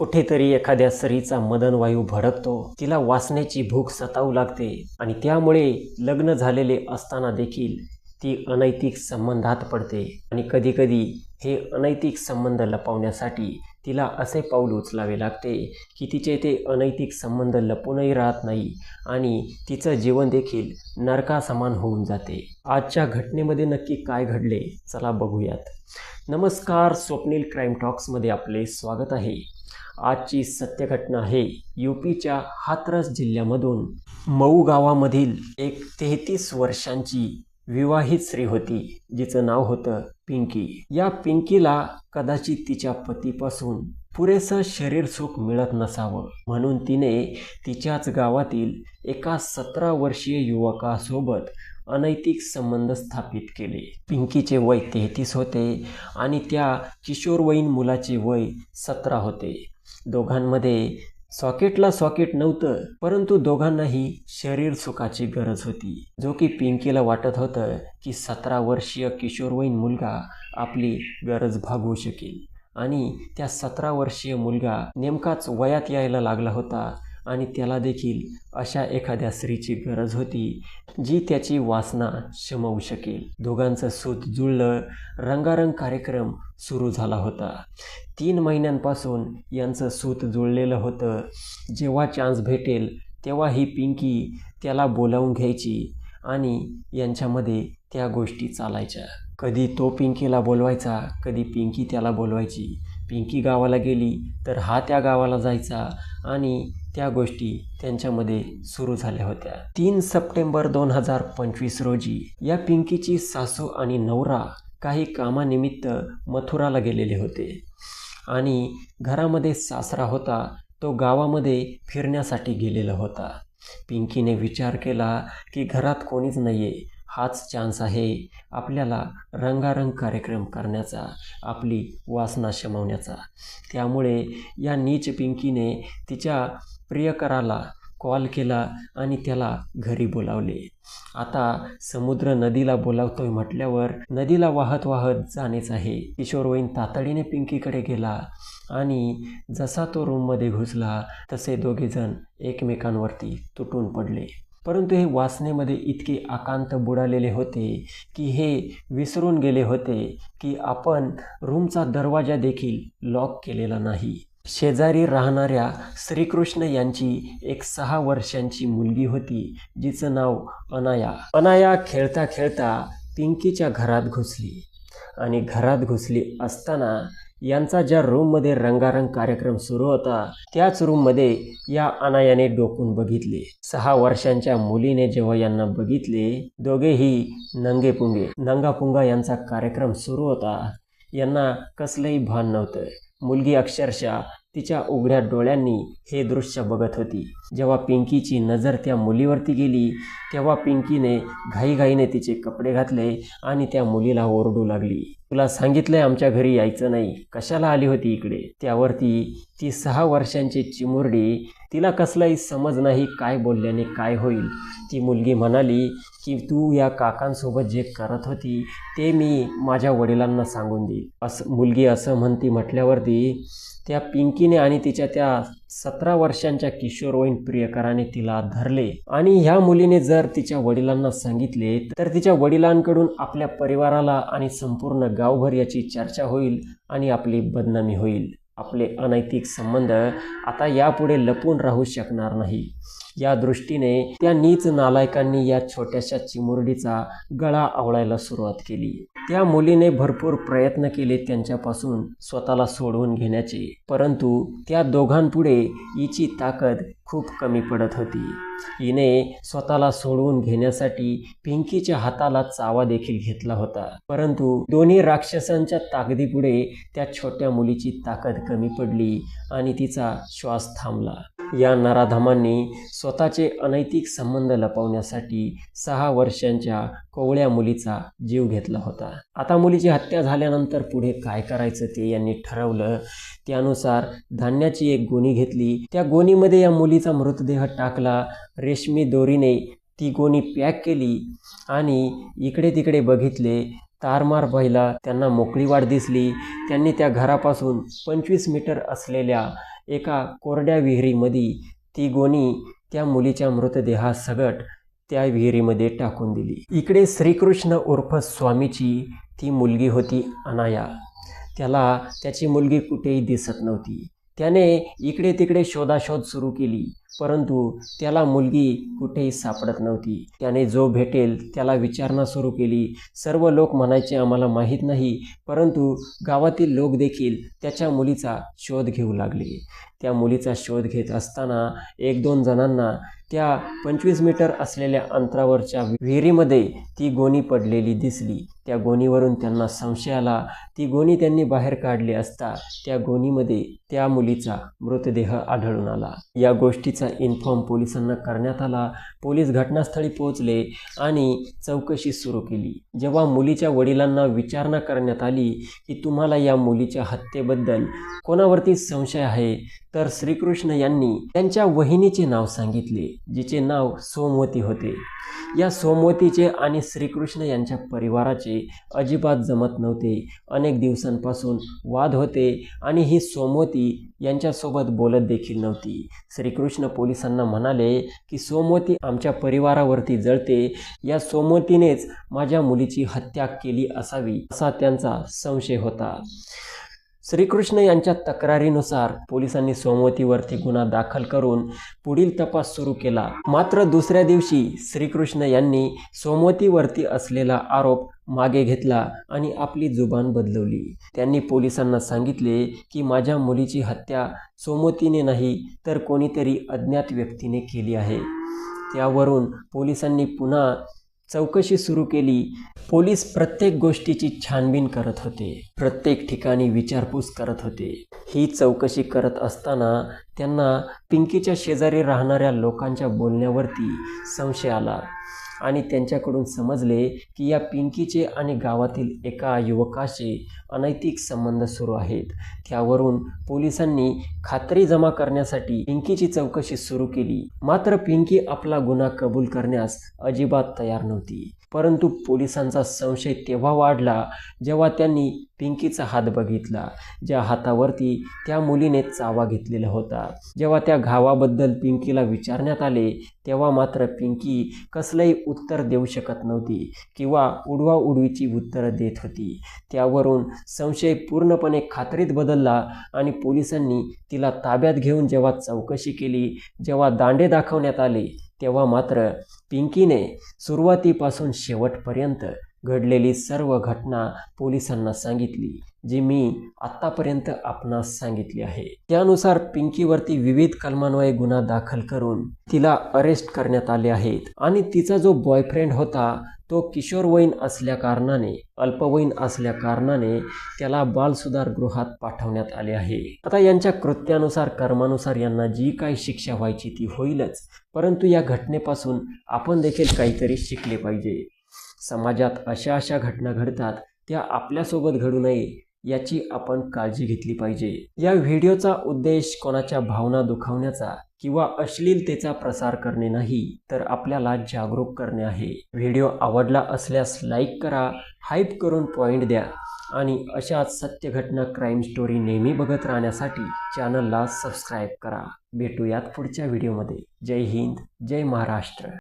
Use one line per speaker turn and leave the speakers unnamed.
कुठेतरी एखाद्या स्त्रीचा मदनवायू भडकतो. तिला वाचण्याची भूक सतावू लागते आणि त्यामुळे लग्न झालेले असताना देखील ती अनैतिक संबंधात पडते. आणि कधीकधी हे अनैतिक संबंध लपवण्यासाठी तिला असे पाऊल उचलावे लागते की तिचे ते अनैतिक संबंध लपूनही राहत नाही आणि तिचं जीवन देखील नरकासमान होऊन जाते. आजच्या घटनेमध्ये नक्की काय घडले? चला बघूयात. नमस्कार स्वप्नील क्राईम टॉक्समध्ये आपले स्वागत आहे. आजची सत्य घटना आहे यूपीच्या हाथरस जिल्ह्यामधून मऊ गावामधील एक तेहतीस वर्षांची विवाहित स्त्री होती जिचं नाव होतं पिंकी. या पिंकीला कदाचित तिच्या पतीपासून पुरेसं शरीर सुख मिळत नसावं म्हणून तिने तिच्याच गावातील एका सतरा वर्षीय युवकासोबत अनैतिक संबंध स्थापित केले. पिंकीचे वय तेहतीस होते आणि त्या किशोरवयीन मुलाचे वय सतरा होते. दोघांमध्ये सॉकेटला सॉकेट नव्हतं परंतु दोघांनाही शरीर सुखाची गरज होती. जो की पिंकीला वाटत होतं की सतरा वर्षीय किशोरवयीन मुलगा आपली गरज भागवू शकेल. आणि त्या सतरा वर्षीय मुलगा नेमकाच वयात यायला लागला होता. आणि त्याला देखील अशा एखाद्या स्त्रीची गरज होती जी त्याची वासना शमवू शकेल. दोघांचं सूत जुळलं रंगारंग कार्यक्रम सुरू झाला होता. तीन महिन्यांपासून यांचं सूत जुळलेलं होतं. जेव्हा चान्स भेटेल तेव्हा ही पिंकी त्याला बोलावून घ्यायची आणि यांच्यामध्ये त्या गोष्टी चालायच्या. कधी तो पिंकीला बोलवायचा कधी पिंकी त्याला बोलवायची. पिंकी गावाला गेली तर हा त्या गावाला जायचा आणि त्या गोष्टी त्यांच्यामध्ये सुरू झाल्या होत्या. तीन सप्टेंबर दोन हजार पंचवीस रोजी या पिंकीची सासू आणि नवरा काही कामानिमित्त मथुराला गेलेले होते आणि घरामध्ये सासरा होता तो गावामध्ये फिरण्यासाठी गेलेला होता. पिंकीने विचार केला की घरात कोणीच नाही आहे हाच चान्स आहे आपल्याला रंगारंग कार्यक्रम करण्याचा आपली वासना शमवण्याचा. त्यामुळे या नीच पिंकीने तिच्या प्रियकराला कॉल केला आणि त्याला घरी बोलावले. आता समुद्र नदीला बोलावतोय म्हटल्यावर नदीला वाहत वाहत जाणेच आहे. किशोरवयीन तातडीने पिंकीकडे गेला आणि जसा तो रूममध्ये घुसला तसे दोघेजण एकमेकांवरती तुटून पडले. परंतु हे वासनेमध्ये इतके आकांत बुडालेले होते की हे विसरून गेले होते की आपण रूमचा दरवाजा देखील लॉक केलेला नाही. शेजारी राहणाऱ्या श्रीकृष्ण यांची एक सहा वर्षांची मुलगी होती जिचं नाव अनाया. अनाया खेळता खेळता पिंकीच्या घरात घुसली. आणि घरात घुसली असताना यांचा ज्या रूममध्ये रंगारंग कार्यक्रम सुरू होता त्याच रूममध्ये या अनायाने डोकून बघितले. सहा वर्षांच्या मुलीने जेव्हा यांना बघितले दोघेही नंगे पुंगे नंगा पुंगा यांचा कार्यक्रम सुरू होता. यांना कसलंही भान नव्हतं. मुलगी अक्षरशः तिच्या उघड्या डोळ्यांनी हे दृश्य बघत होती. जेव्हा पिंकीची नजर त्या मुलीवरती गेली तेव्हा पिंकीने घाईघाईने तिचे कपडे घातले आणि त्या मुलीला ओरडू लागली. तुला सांगितलंय आमच्या घरी यायचं नाही. कशाला आली होती इकडे? त्यावरती ती सहा वर्षांची चिमुरडी तिला कसलाही समज नाही काय बोलल्याने काय होईल. ती मुलगी म्हणाली की तू या काकांसोबत जे करत होती ते मी माझ्या वडिलांना सांगून देईल. असं मुलगी असं म्हणती म्हटल्यावरती त्या पिंकीने आणि तिच्या त्या सतरा वर्षांच्या किशोरवयीन प्रियकराने तिला धरले. आणि ह्या मुलीने जर तिच्या वडिलांना सांगितले तर तिच्या वडिलांकडून आपल्या परिवाराला आणि संपूर्ण गावभर याची चर्चा होईल आणि आपली बदनामी होईल. आपले अनैतिक संबंध आता यापुढे लपून राहू शकणार नाही. या दृष्टीने त्या नीच नालायकांनी या छोट्याशा चिमुरडीचा गळा आवळायला सुरुवात केली. त्या मुलीने भरपूर प्रयत्न केले त्यांच्यापासून स्वतःला सोडवून घेण्याचे परंतु त्या दोघांपुढे हिची ताकद खूप कमी पडत होती. हिने स्वतःला सोडवून घेण्यासाठी पिंकीच्या हाताला चावा देखील घेतला होता. परंतु दोन्ही राक्षसांच्या ताकदीपुढे त्या छोट्या मुलीची ताकद कमी पडली आणि तिचा श्वास थांबला. या नराधमांनी स्वतःचे अनैतिक संबंध लपवण्यासाठी सहा वर्षांच्या कोवळ्या मुलीचा जीव घेतला होता. आता मुलीची हत्या झाल्यानंतर पुढे काय करायचं ते यांनी ठरवलं. त्यानुसार धान्याची एक गोणी घेतली. त्या गोणीमध्ये या मुलीचा मृतदेह टाकला. रेशमी दोरीने ती गोणी पॅक केली आणि इकडे तिकडे बघितले. तारमार पाहिला त्यांना मोकळी वाट दिसली. त्यांनी त्या घरापासून पंचवीस मीटर असलेल्या एका कोरड्या विहिरीमध्ये ती गोणी त्या मुलीच्या मृतदेहासगट त्या विहिरीमध्ये टाकून दिली. इकडे श्रीकृष्ण उर्फ स्वामीची ती मुलगी होती अनाया. त्याला त्याची मुलगी कुठेही दिसत नव्हती. त्याने इकडे तिकडे शोधाशोध सुरू केली. परंतु त्याला मुलगी कुठेही सापडत नव्हती. त्याने जो भेटेल त्याला विचारणा सुरू केली. सर्व लोक म्हणायचे आम्हाला माहीत नाही. परंतु गावातील लोक देखील त्याच्या मुलीचा शोध घेऊ लागले. त्या मुलीचा शोध घेत असताना एक दोन जणांना त्या पंचवीस मीटर असलेल्या अंतरावरच्या विहिरीमध्ये ती गोणी पडलेली दिसली. त्या गोणीवरून त्यांना संशय आला. ती गोणी त्यांनी बाहेर काढली असता त्या गोणीमध्ये त्या मुलीचा मृतदेह आढळून आला. या गोष्टीचा इन्फॉर्म पोलिसांना करण्यात आला. पोलीस घटनास्थळी पोहोचले आणि चौकशी सुरू केली. जेव्हा मुलीच्या वडिलांना विचारणा करण्यात आली की तुम्हाला या मुलीच्या हत्येबद्दल कोणावरती संशय आहे तर श्रीकृष्ण यांनी त्यांच्या वहिनीचे नाव सांगितले जिचे नाव सोमवती होते. या सोमवतीचे आणि श्रीकृष्ण यांच्या परिवाराचे अजिबात जमत नव्हते. अनेक दिवसांपासून वाद होते आणि ही सोमवती यांच्यासोबत बोलत देखील नव्हती. श्रीकृष्ण पोलिसांना म्हणाले की सोमवती आमच्या परिवारावरती जळते. या सोमवतीनेच माझ्या मुलीची हत्या केली असावी असा त्यांचा संशय होता. श्रीकृष्ण यांच्या तक्रारीनुसार पोलिसांनी सोमवतीवरती गुन्हा दाखल करून पुढील तपास सुरू केला. मात्र दुसऱ्या दिवशी श्रीकृष्ण यांनी सोमवतीवरती असलेला आरोप मागे घेतला आणि आपली जुबान बदलवली. त्यांनी पोलिसांना सांगितले की माझ्या मुलीची हत्या सोमवतीने नाही तर कोणीतरी अज्ञात व्यक्तीने केली आहे. त्यावरून पोलिसांनी पुन्हा चौकशी सुरू केली. पोलीस प्रत्येक गोष्टीची छानबीन करत होते. प्रत्येक ठिकाणी विचारपूस करत होते. ही चौकशी करत असताना त्यांना पिंकीच्या शेजारी राहणाऱ्या लोकांच्या बोलण्यावरती संशय आला. आणि त्यांच्याकडून समजले की या पिंकीचे आणि गावातील एका युवकाचे अनैतिक संबंध सुरू आहेत. त्यावरून पोलिसांनी खात्री जमा करण्यासाठी पिंकीची चौकशी सुरू केली. मात्र पिंकी आपला गुन्हा कबूल करण्यास अजिबात तयार नव्हती. परंतु पोलिसांचा संशय तेव्हा वाढला जेव्हा त्यांनी पिंकीचा हात बघितला. ज्या हातावरती त्या मुलीने चावा घेतलेला होता. जेव्हा त्या घावाबद्दल पिंकीला विचारण्यात आले तेव्हा मात्र पिंकी कसलंही उत्तर देऊ शकत नव्हती किंवा उडवा उडवीची उत्तरं देत होती. त्यावरून संशय पूर्णपणे खात्रीत बदलला आणि पोलिसांनी तिला ताब्यात घेऊन जेव्हा चौकशी केली जेव्हा दांडे दाखवण्यात आले तेव्हा मात्र पिंकीने सुरुवातीपासून शेवटपर्यंत घडलेली सर्व घटना पोलिसांना सांगितली जी मी आत्तापर्यंत आपणास सांगितली आहे. त्यानुसार पिंकीवरती विविध कलमान्वये गुन्हा दाखल करून तिला अरेस्ट करण्यात आले आहेत आणि तिचा जो बॉयफ्रेंड होता तो किशोरवयीन असल्या कारणाने अल्पवयीन असल्या कारणाने त्याला बालसुधारगृहात पाठवण्यात आले आहे. आता यांच्या कृत्यानुसार कर्मानुसार यांना जी काही शिक्षा व्हायची ती होईलच परंतु या घटनेपासून आपण देखील काहीतरी शिकले पाहिजे. समाजात अशा अशा घटना घडतात त्या आपल्यासोबत घडू नये याची आपण काळजी घेतली पाहिजे. या व्हिडिओचा उद्देश कोणाच्या भावना दुखावण्याचा किंवा अश्लीलतेचा प्रसार करणे नाही तर आपल्याला जागरूक करणे आहे. व्हिडिओ आवडला असल्यास लाईक करा हाईप करून पॉईंट द्या आणि अशाच सत्य घटना क्राईम स्टोरी नेहमी बघत राहण्यासाठी चॅनलला सबस्क्राईब करा. भेटूयात पुढच्या व्हिडिओमध्ये. जय हिंद जय महाराष्ट्र.